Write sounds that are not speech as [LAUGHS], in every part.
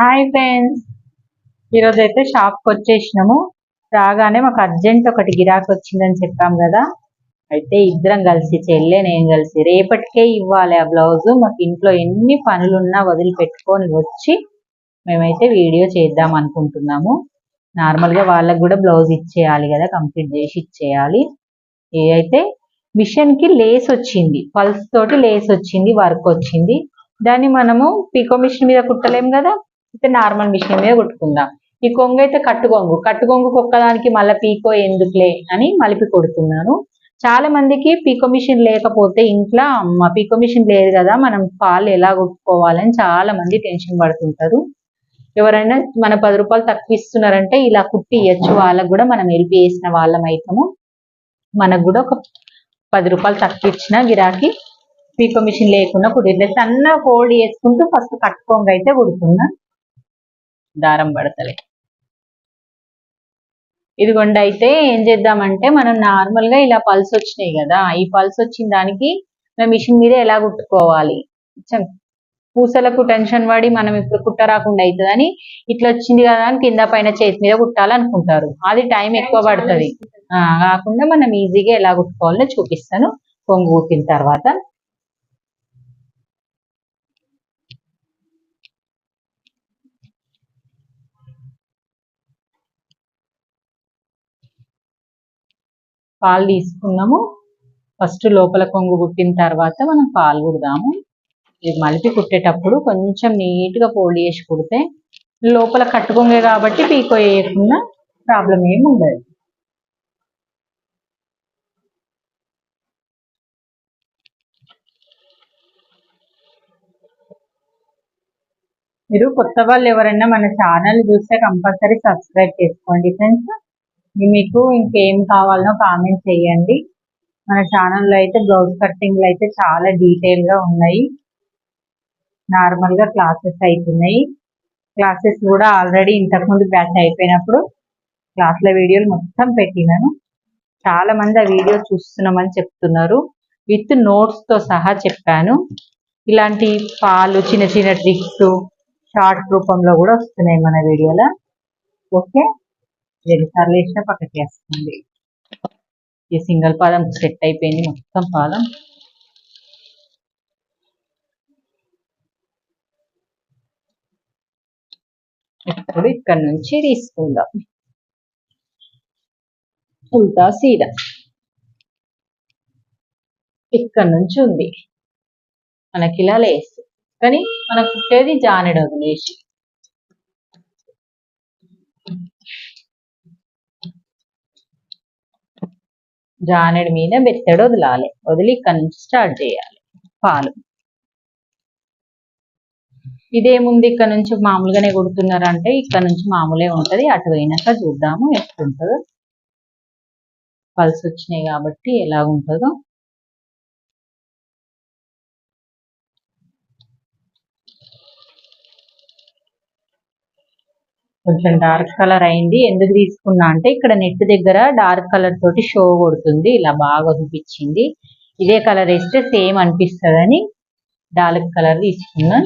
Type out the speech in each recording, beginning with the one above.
Hi friends. ఈరోజు అయితే షాప్కి వచ్చేసినాము రాగానే మాకు అర్జెంట్ ఒకటి గిరాకీ వచ్చిందని చెప్పాం కదా. అయితే ఇద్దరం కలిసి చెల్లె నేను కలిసి రేపటికే ఇవ్వాలి ఆ బ్లౌజ్. మాకు ఇంట్లో ఎన్ని పనులున్నా వదిలిపెట్టుకొని వచ్చి మేమైతే వీడియో చేద్దాం అనుకుంటున్నాము. నార్మల్గా వాళ్ళకి కూడా బ్లౌజ్ ఇచ్చేయాలి కదా కంప్లీట్ చేసి ఇచ్చేయాలి. అయితే మిషన్కి లేస్ వచ్చింది. పల్స్ తోటి లేస్ వచ్చింది వర్క్ వచ్చింది. దాన్ని మనము పీకో మిషన్ మీద కుట్టలేం కదా? అయితే నార్మల్ మిషన్ మీద కుట్టుకుందాం. ఈ కొంగు అయితే కట్టుకొంగు. కట్టుకొంగు కట్టు ఒక్కదానికి మళ్ళీ పీకో ఎందుకులే అని మలిపి కొడుతున్నాను చాలా మందికి పీకో మిషన్ లేకపోతే ఇంట్లో అమ్మ పీకో మిషన్ లేదు కదా మనం పాలు ఎలా కొట్టుకోవాలని చాలా మంది టెన్షన్ పడుతుంటారు. ఎవరైనా మన పది రూపాయలు తక్కువ ఇస్తున్నారంటే ఇలా కుట్టి ఇవ్వచ్చు వాళ్ళకు కూడా మనం హెల్ప్ చేసిన వాళ్ళం అవుతాము మనకు కూడా ఒక పది రూపాయలు తక్కువ ఇచ్చిన గిరాకీ పీకో మిషన్ లేకుండా కుట్టిట్లే సన్న ఫోల్డ్ చేసుకుంటూ ఫస్ట్ కట్టుకోంగా అయితే కుడుతున్నా. దారం పడతలే. ఇదిగోండి అయితే ఏం చేద్దామంటే మనం నార్మల్గా ఇలా పల్స్ వచ్చినాయి కదా ఈ పల్స్ వచ్చిన దానికి మేము మిషన్ మీద ఎలా కుట్టుకోవాలి? పూసలకు టెన్షన్ పడి మనం ఇప్పుడు కుట్ట రాకుండా అవుతుందని ఇట్లా వచ్చింది కదా అని కింద పైన చేతి మీద కుట్టాలనుకుంటారు. అది టైం ఎక్కువ పడుతుంది. కాకుండా మనం ఈజీగా ఎలా కుట్టుకోవాలో చూపిస్తాను. పొంగు కుట్టిన తర్వాత పాలు తీసుకున్నాము. ఫస్ట్ లోపల కొంగు కుట్టిన తర్వాత మనం పాలు కుడదాము. ఇది మలిపి కుట్టేటప్పుడు కొంచెం నీట్గా ఫోల్డ్ చేసి కుడితే లోపల కట్టుకొంగే కాబట్టి పీకో వేయకుండా ప్రాబ్లం ఏమి ఉండదు. మీరు కొత్త వాళ్ళు ఎవరైనా మన ఛానల్ చూస్తే కంపల్సరీ సబ్స్క్రైబ్ చేసుకోండి ఫ్రెండ్స్. మీకు ఇంకేం కావాలనో కామెంట్ చేయండి. మన ఛానల్లో అయితే బ్లౌజ్ కట్టింగ్లు అయితే చాలా డీటెయిల్గా ఉన్నాయి. నార్మల్గా క్లాసెస్ అవుతున్నాయి క్లాసెస్ కూడా ఆల్రెడీ ఇంతకుముందు బ్యాచ్ అయిపోయినప్పుడు క్లాస్ల వీడియోలు మొత్తం పెట్టినాను. చాలా మంది ఆ వీడియో చూస్తున్నామని చెప్తున్నారు. విత్ నోట్స్తో సహా చెప్పాను. ఇలాంటి పాలు చిన్న చిన్న ట్రిక్స్ షార్ట్ రూపంలో కూడా వస్తున్నాయి మన వీడియోలో ఓకే రెండుసార్లు వేసినా పక్కకి వేస్తుంది ఈ సింగిల్ పాదం సెట్ అయిపోయింది మొత్తం పాదం. ఇప్పుడు ఇక్కడ నుంచి తీసుకుందాం. ఉల్టా సీదా. ఇక్కడ నుంచి ఉంది. మనకి ఇలా లేసి. కానీ మనకు కుట్టేది జానెడు వదిలేసి. జానెడు మీద బెత్తడు వదలాలి. వదిలి ఇక్కడ నుంచి స్టార్ట్ చేయాలి. పాలు. ఇదేముంది ఇక్కడ నుంచి మామూలుగానే కుడుతున్నారంటే ఇక్కడ నుంచి మామూలే ఉంటది. అటు పోయినాక చూద్దాము ఎట్లుంటుందో. పల్స్ వచ్చినాయి కాబట్టి ఎలా ఉంటుందో కొంచెం డార్క్ కలర్ అయింది. ఎందుకు తీసుకున్నా అంటే ఇక్కడ నెట్ దగ్గర డార్క్ కలర్ తోటి షో కొడుతుంది. ఇలా బాగా చూపించింది. ఇదే కలర్ వేస్తే సేమ్ అనిపిస్తుందని డార్క్ కలర్ తీసుకున్నా.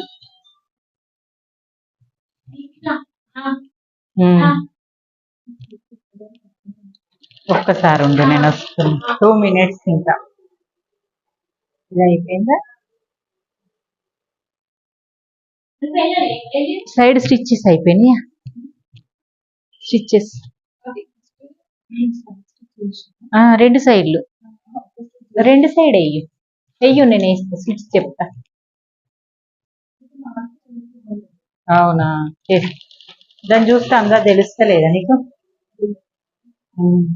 Hmm. ఒక్కసారి ఉండు నేను వస్తున్నా. టూ మినిట్స్ ఇంకా. ఇది అయిపోయిందా? సైడ్ స్టిచ్చెస్ అయిపోయినాయా? స్టిచ్చెస్. రెండు సైడ్లు. రెండు సైడ్ వెయ్యి వెయ్యి నేను వేస్తా. స్టిచ్ చెప్తా. అవునా? దాన్ని చూస్తే అందరూ తెలుస్తలేదా నీకు?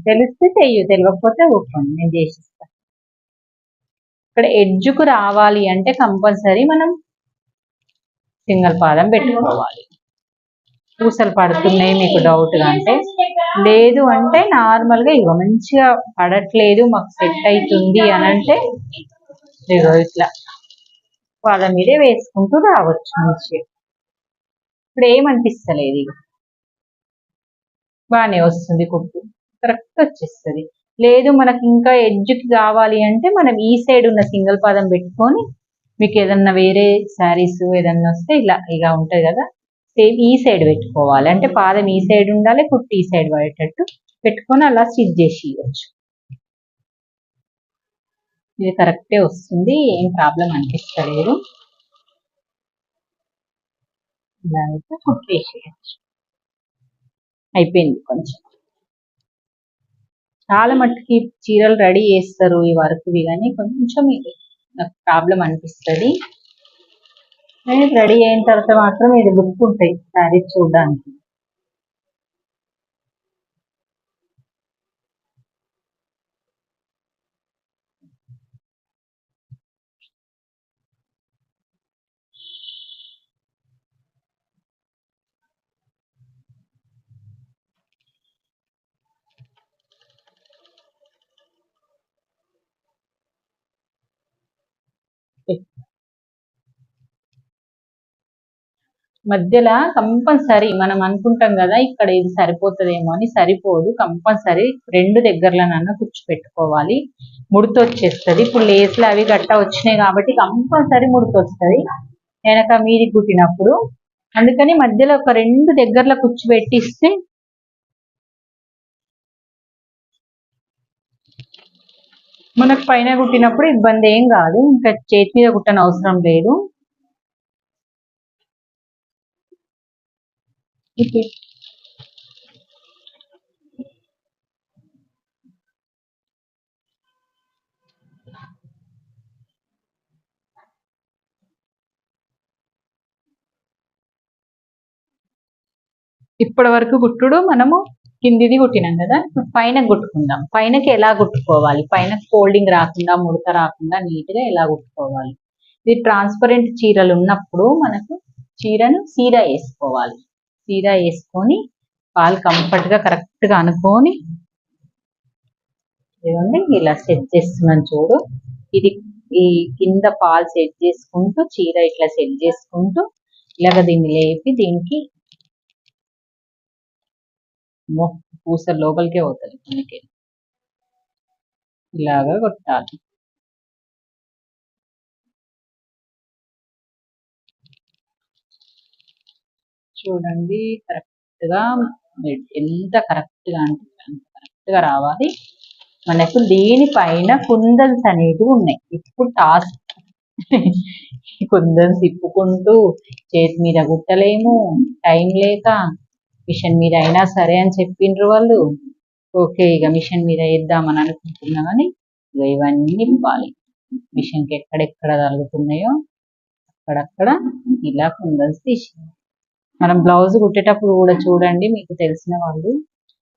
తెలిస్తే చెయ్యు. తెలియకపోతే ఊరుకోండి నేను చేసిస్తా. ఇక్కడ ఎడ్జ్కు రావాలి అంటే కంపల్సరీ మనం సింగల్ పాదం పెట్టుకోవాలి. పూసలు పడుతున్నాయి మీకు డౌట్గా అంటే. లేదు అంటే నార్మల్గా మంచిగా పడట్లేదు మాకు సెట్ అవుతుంది అని అంటే ఇగో ఇట్లా పాదం మీదే వేసుకుంటూ రావచ్చు మంచిగా. ఇప్పుడు ఏమనిపిస్తలేదు ఇక బాగానే వస్తుంది కుట్టు. కరెక్ట్ వచ్చేస్తుంది. లేదు మనకి ఇంకా ఎడ్జ్కి కావాలి అంటే మనం ఈ సైడ్ ఉన్న సింగిల్ పాదం పెట్టుకొని మీకు ఏదన్నా వేరే శారీస్ ఏదన్నా వస్తే ఇలా ఇలా ఉంటుంది కదా. సేమ్ ఈ సైడ్ పెట్టుకోవాలి. అంటే పాదం ఈ సైడ్ ఉండాలి కుట్టి ఈ సైడ్ పడేటట్టు పెట్టుకొని అలా స్టిచ్ చేసి ఇవ్వచ్చు ఇది కరెక్టే వస్తుంది ఏం ప్రాబ్లం అనిపిస్తలేదు. ఇలా అయితే కుట్టేసేయచ్చు. అయిపోయింది కొంచెం. చాలా మట్టుకి చీరలు రెడీ చేస్తారు ఈ వర్క్వి కానీ కొంచెం ఇది నాకు ప్రాబ్లం అనిపిస్తుంది. రెడీ అయిన తర్వాత మాత్రం ఇది లుక్ ఉంటాయి శారీస్ చూడడానికి. మధ్యలో కంపల్సరీ మనం అనుకుంటాం కదా ఇక్కడ ఇది సరిపోతుందేమో అని సరిపోదు కంపల్సరీ రెండు దగ్గరలోనన్నా కూర్చోపెట్టుకోవాలి. ముడత వచ్చేస్తుంది. ఇప్పుడు లేస్లు అవి గట్ట వచ్చినాయి కాబట్టి కంపల్సరీ ముడత వస్తుంది. వెనక మీది కుట్టినప్పుడు అందుకని మధ్యలో ఒక రెండు దగ్గరలో కూర్చోబెట్టిస్తే మనకు పైన కుట్టినప్పుడు ఇబ్బంది ఏం కాదు. ఇంకా చేతి మీద కుట్టని అవసరం లేదు. ఇప్పటి వరకు కుట్టుడు మనము కిందిది కుట్టినాం కదా. పైన కుట్టుకుందాం పైనకి ఎలా కుట్టుకోవాలి పైన ఫోల్డింగ్ రాకుండా ముడత రాకుండా నీట్గా ఎలా కుట్టుకోవాలి ఇది ట్రాన్స్పరెంట్ చీరలు ఉన్నప్పుడు మనకు చీరను సీదా వేసుకోవాలి. సీదా వేసుకొని పాలు కంఫర్ట్గా కరెక్ట్గా అనుకొని చూడండి ఇలా సెట్ చేస్తున్నాను చూడు. ఇది ఈ కింద పాలు సెట్ చేసుకుంటూ చీర ఇట్లా సెట్ చేసుకుంటూ ఇలాగ దీన్ని లేపి దీనికి పూస లోపలికే పోతుంది మనకి. ఇలాగా కొట్టాలి. చూడండి. కరెక్ట్గా ఎంత కరెక్ట్గా అంటే అంత కరెక్ట్గా రావాలి. మనకు దీనిపైన కుందన్స్ అనేటివి ఉన్నాయి. ఇప్పుడు టాస్క్ [LAUGHS] కుందన్స్ తిప్పుకుంటూ చేతి మీద కుట్టలేము. టైం లేక మిషన్ మీద అయినా సరే అని చెప్పిండ్రు వాళ్ళు. ఓకే ఇక మిషన్ మీద వేద్దామని అనుకుంటున్నా కానీ ఇక ఇవన్నీ ఇవ్వాలి. మిషన్కి ఎక్కడెక్కడ తగులుతున్నాయో అక్కడక్కడ ఇలా కుందన్స్ తీసి మనం బ్లౌజ్ కుట్టేటప్పుడు కూడా చూడండి మీకు తెలిసిన వాళ్ళు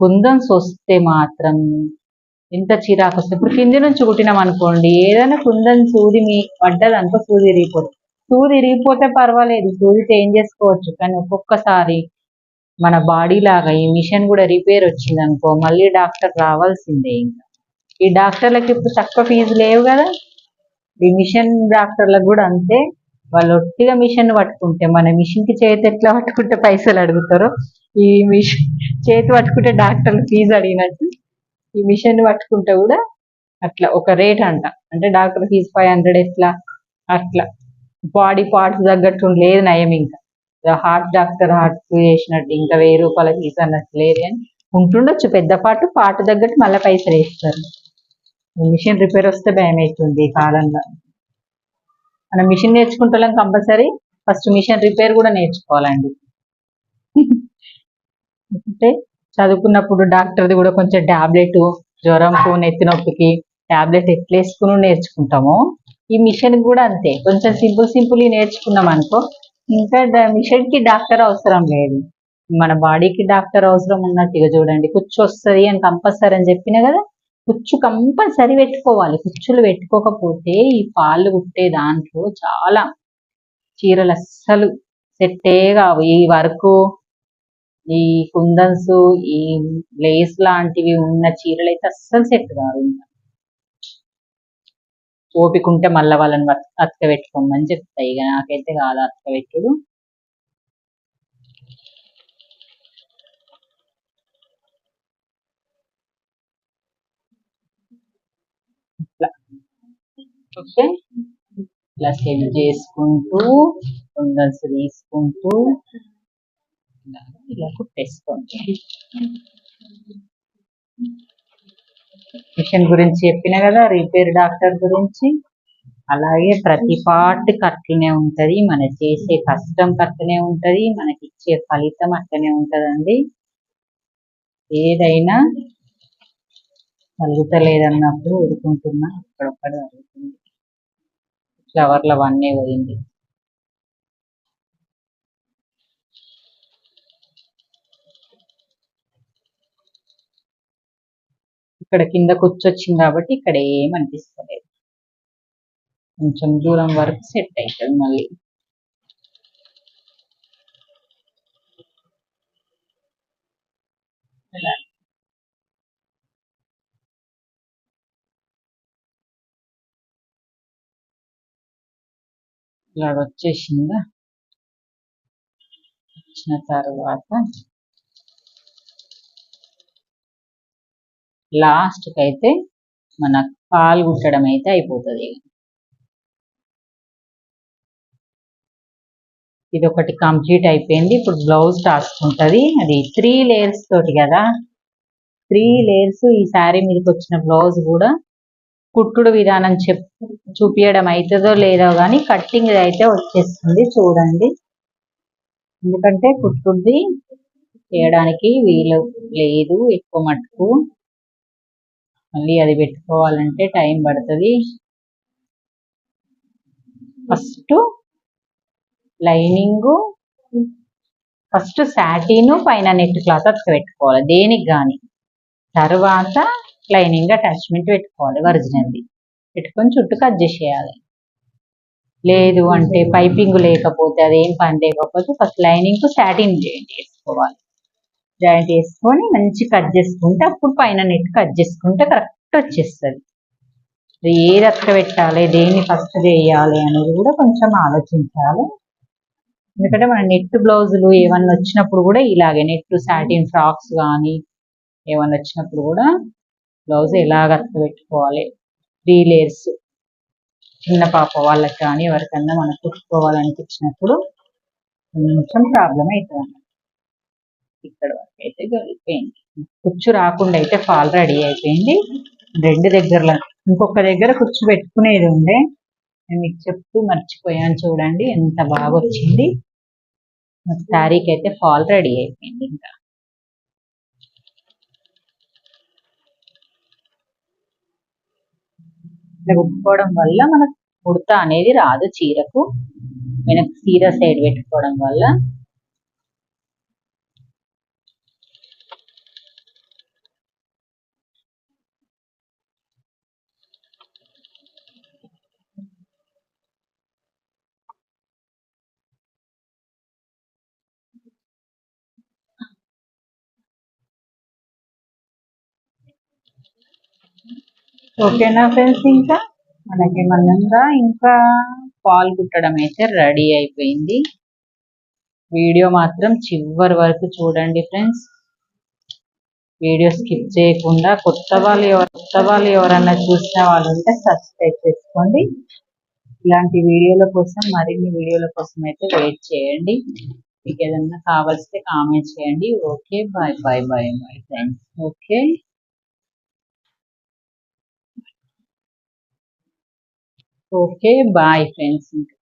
కుందన్స్ వస్తే మాత్రం ఎంత చిరాకు వస్తుంది. ఇప్పుడు కింది నుంచి కుట్టినాం అనుకోండి ఏదైనా కుందన్ సూది మీ పడ్డదనుకో సూది ఇరిగిపోతుంది సూది ఇరిగిపోతే పర్వాలేదు సూది చేంజ్ చేసుకోవచ్చు కానీ ఒక్కొక్కసారి మన బాడీ లాగా ఈ మిషన్ కూడా రిపేర్ వచ్చింది అనుకో మళ్ళీ డాక్టర్ రావాల్సిందే ఇంకా. ఈ డాక్టర్లకి ఇప్పుడు తక్కువ ఫీజు లేవు కదా? ఈ మిషన్ డాక్టర్లకు కూడా అంతే. వాళ్ళు ఒట్టిగా మిషన్ పట్టుకుంటే మన మిషన్కి చేతి ఎట్లా పట్టుకుంటే పైసలు అడుగుతారో ఈ మిషన్ చేతి పట్టుకుంటే డాక్టర్లు ఫీజు అడిగినట్టు ఈ మిషన్ పట్టుకుంటే కూడా అట్లా ఒక రేట్ అంట. అంటే డాక్టర్ ఫీజు ఫైవ్ హండ్రెడ్ ఎట్లా అట్లా. బాడీ పార్ట్స్ తగ్గట్టు లేదు నయం ఇంకా. హార్ట్ డాక్టర్ హార్ట్ చేసినట్టు ఇంకా వెయ్యి రూపాయల ఫీజు అన్నట్టు లేదు అని ఉంటుండొచ్చు. పెద్ద పాటు పాట తగ్గట్టు మళ్ళీ పైసలు వేస్తారు. మిషన్ రిపేర్ వస్తే భయం అవుతుంది ఈ కాలంలో. మనం మిషన్ నేర్చుకుంటాం కంపల్సరీ. ఫస్ట్ మిషన్ రిపేర్ కూడా నేర్చుకోవాలండి. అంటే చదువుకున్నప్పుడు డాక్టర్ది కూడా కొంచెం టాబ్లెట్ జ్వరంకు నెత్తి నొప్పికి టాబ్లెట్ ఎట్లా నేర్చుకుంటాము ఈ మిషన్ కూడా అంతే. కొంచెం సింపుల్ సింపుల్ నేర్చుకున్నాం అనుకో ఇంకా మిషన్కి డాక్టర్ అవసరం లేదు. మన బాడీకి డాక్టర్ అవసరం ఉన్నట్టుగా చూడండి. కూర్చొస్తుంది అని కంపల్సరీ అని చెప్పిన కదా కుచ్చు కంపల్సరీ పెట్టుకోవాలి. కుచ్చులు పెట్టుకోకపోతే ఈ పాలు కుట్టే దాంట్లో చాలా చీరలు అస్సలు సెట్టే కావు. ఈ వర్క్ ఈ కుందన్స్ ఈ లేస్ లాంటివి ఉన్న చీరలు అయితే అస్సలు సెట్ కావు ఇంకా. ఓపిక ఉంటే మళ్ళీ వాళ్ళని అతక పెట్టుకోమని చెప్తాయి ఇక నాకైతే కాదు అతక పెట్టుడు ఓకే. ఇలా సెట్ చేసుకుంటూ కుందన్స్ తీసుకుంటూ ఇలా కుట్టేసుకోండి. మిషన్ గురించి చెప్పిన కదా రిపేర్ డాక్టర్ గురించి. అలాగే ప్రతి పార్ట్ అట్లనే ఉంటది మన చేసే కష్టం కట్టనే ఉంటది మనకి ఇచ్చే ఫలితం అట్లనే ఉంటదండి. ఏదైనా కలుగుతలేదన్నప్పుడు ఊరుకుంటున్నా అక్కడొక్కడ జరుగుతుంది ఫ్లవర్లు అవన్నీ పోయింది. ఇక్కడ కింద కూర్చొచ్చింది కాబట్టి ఇక్కడ ఏం అనిపిస్తలేదు. కొంచెం దూరం వరకు సెట్ అవుతుంది మళ్ళీ. ఇలా వచ్చేసిందా? వచ్చిన తర్వాత లాస్ట్కి అయితే మన పాలు కుట్టడం అయితే అయిపోతుంది. ఇది ఒకటి కంప్లీట్ అయిపోయింది. ఇప్పుడు బ్లౌజ్ టాస్క్ ఉంటుంది అది త్రీ లేయర్స్ తోటి కదా. త్రీ లేయర్స్ ఈ శారీ మీదకి వచ్చిన బ్లౌజ్ కూడా కుట్టుడు విధానం చెప్ చూపించడం అవుతుందో లేదో కానీ కట్టింగ్ అయితే వచ్చేస్తుంది చూడండి. ఎందుకంటే కుట్టుడిది చేయడానికి వీలు లేదు ఎక్కువ మటుకు. మళ్ళీ అది పెట్టుకోవాలంటే టైం పడుతుంది. ఫస్ట్ లైనింగ్ ఫస్ట్ సాటిన్ పైన నెట్ క్లాత్ అట్లా పెట్టుకోవాలి దేనికి కానీ తర్వాత లైనింగ్ అటాచ్మెంట్ పెట్టుకోవాలి ఒరిజినల్ది. పెట్టుకొని చుట్టూ కట్ చేసేయాలి. లేదు అంటే పైపింగ్ లేకపోతే అదేం పని లేకపోతే ఫస్ట్ లైనింగ్ సాటిన్ జాయింట్ వేసుకోవాలి. జాయింట్ చేసుకొని మంచి కట్ చేసుకుంటే అప్పుడు పైన నెట్ కట్ చేసుకుంటే కరెక్ట్ వచ్చేస్తుంది. ఏది అక్కడ పెట్టాలి దేన్ని ఫస్ట్ చేయాలి అనేది కూడా కొంచెం ఆలోచించాలి. ఎందుకంటే మన నెట్ బ్లౌజులు ఏమన్నా వచ్చినప్పుడు కూడా ఇలాగే నెట్ సాటిన్ ఫ్రాక్స్ కానీ ఏమన్నా వచ్చినప్పుడు కూడా బ్లౌజ్ ఎలాగ పెట్టుకోవాలి? త్రీ లేయర్స్ చిన్న పాప వాళ్ళకి కానీ ఎవరికన్నా మనం కుట్టుకోవాలనిపించినప్పుడు కొంచెం ప్రాబ్లం అవుతుంది. ఇక్కడ వరకు అయితే గడిపోయింది కుచ్చు రాకుండా అయితే ఫాల్ రెడీ అయిపోయింది. రెండు దగ్గరలో ఇంకొక దగ్గర కుచ్చు పెట్టుకునేది ఉండే. నేను మీకు చెప్తూ మర్చిపోయాను చూడండి ఎంత బాగా వచ్చింది. శారీకి అయితే ఫాల్ రెడీ అయిపోయింది ఇంకా. ఇట్లా కుట్టుకోవడం వల్ల మనకు కుర్త అనేది రాదు చీరకు. వెనక చీర సైడ్ పెట్టుకోవడం వల్ల. ఓకేనా ఫ్రెండ్స్ ఇంకా? మనకి మనంగా ఇంకా పాలు కుట్టడం అయితే రెడీ అయిపోయింది. వీడియో మాత్రం చివరి వరకు చూడండి ఫ్రెండ్స్. వీడియో స్కిప్ చేయకుండా కొత్త వాళ్ళు ఎవరు కొత్త వాళ్ళు ఎవరన్నా చూసిన వాళ్ళు ఉంటే సబ్స్క్రైబ్ చేసుకోండి. ఇలాంటి వీడియోల కోసం మరిన్ని వీడియోల కోసం అయితే వెయిట్ చేయండి. మీకు ఏదన్నా కావాల్సితే కామెంట్ చేయండి. Okay bye bye bye bye friends. Okay. Okay bye friends ఇంకా